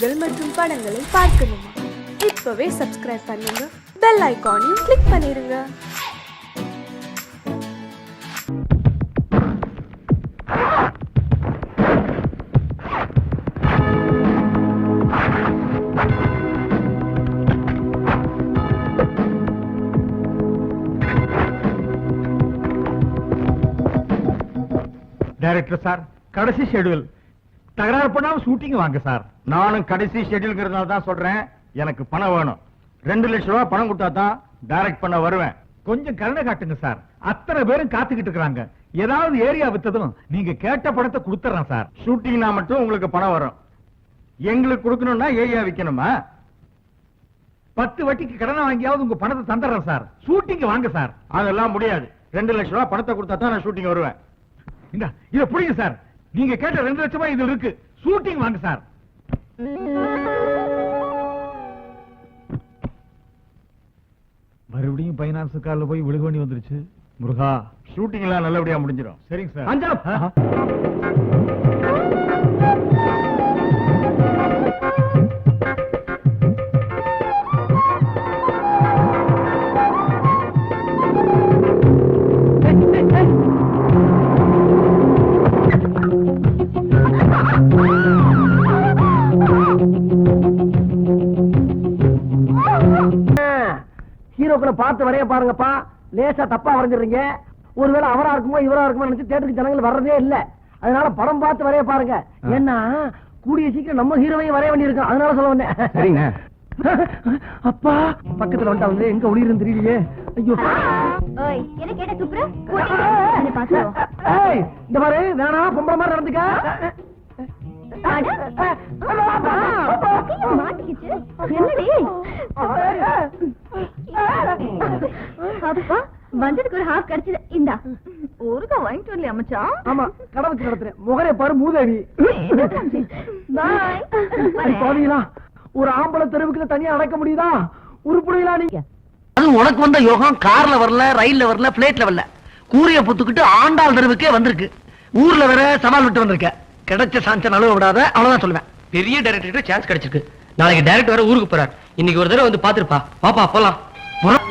பாடல்கள் மற்றும் படங்களை பார்க்கணுமா? இப்பவே சப்ஸ்கிரைப் பண்ணுங்க. பெல் ஐக்கானையும் கிளிக் பண்ணிருங்க. டைரக்டர் சார் கடைசி ஷெட்யூல் தகராறு பண்ணாம ஷூட்டிங் வாங்க சார் நானும் கடைசி ஷெட்யூல்ங்கிறதுனால தான் சொல்றேன். எனக்கு பணம் வேணும். ரெண்டு லட்சம் ரூபாய் பணம் கொடுத்தா தான் டைரக்ட் பண்ண வருவேன். கொஞ்சம் கருணை காட்டுங்க சார் அத்தனை பேரும் காத்துக்கிட்டு இருக்காங்க ஏதாவது ஏரியா வித்ததும் நீங்க கேட்ட படத்தை கொடுத்துறேன் சார் ஷூட்டிங்னா மட்டும் உங்களுக்கு பணம் வரும். எங்களுக்கு கொடுக்கணும்னா ஏரியா விற்கணுமா பத்து வட்டிக்கு கடனை வாங்கியாவது உங்க பணத்தை தந்துடுறேன் சார் ஷூட்டிங் வாங்க சார் அதெல்லாம் முடியாது. ரெண்டு லட்சம் ரூபாய் பணத்தை கொடுத்தா தான் நான் ஷூட்டிங் வருவேன். இந்த இதை புரியுங்க சார் நீங்க கேட்ட ரெண்டு லட்சமா இது இருக்கு. ஷூட்டிங் வாங்க சார் மறுபடியும் பைனான்ஸ் கால்ல போய் விழுக வேண்டி வந்துருச்சு. முருகா ஷூட்டிங் எல்லாம் நல்லபடியா முடிஞ்சிடும் சரிங்க சார் அஞ்சாப். ஹீரோக்களை பார்த்து வரைய பாருங்கப்பா. லேசா தப்பா வரைஞ்சிடுறீங்க. ஒருவேளை அவரா இருக்குமோ இவரா இருக்குமோ நினைச்சு தேட்டருக்கு ஜனங்கள் வர்றதே இல்ல. அதனால படம் பார்த்து வரைய பாருங்க. ஏன்னா கூடிய சீக்கிரம் நம்ம ஹீரோவையும் வரைய வேண்டியிருக்கோம். அதனால சொல்ல வந்தேன். சரிங்க. அப்பா பக்கத்துல வந்துட்டாங்க எங்க ஒளியிருந்து தெரியலையே. ஐயோ. என்ன கேட்ட இந்த பாரு வேணாம் பொம்பளை மாதிரி நடந்துக்க. மாட்டிக்கிச்சு. என்னடி அப்பா வந்ததுக்கு ஒரு ஹாஃப் கிடைச்சது. இந்தா. ஊருக்கா வாங்கிட்டு வரலையா மச்சான்? ஆமா கடை வச்சு நடத்துறேன். முகரை பாரு மூதேவி. பாய். பாத்தீங்களா ஒரு ஆம்பளை தெருவுக்கு தனியா அடக்க முடியுதா? உருப்புடுவீங்களா நீங்க அது உனக்கு வந்த யோகம் கார்ல வரல ரயில்ல வரல பிளேட்ல வரல. கூரிய புத்துக்கிட்டு ஆண்டாள் தெருவுக்கே வந்திருக்கு. ஊர்ல வேற சவால் விட்டு வந்திருக்க. கிடைச்ச சான்ஸ் நழுவ விடாத அவ்வளவுதான் சொல்லுவேன். பெரிய டைரக்டர் சான்ஸ் கிடைச்சிருக்கு. நாளைக்கு டைரக்டர் வேற ஊருக்கு போறார். இன்னைக்கு ஒரு தடவை வந்து பாத்துருப்பா பாப்பா போலாம். புறம்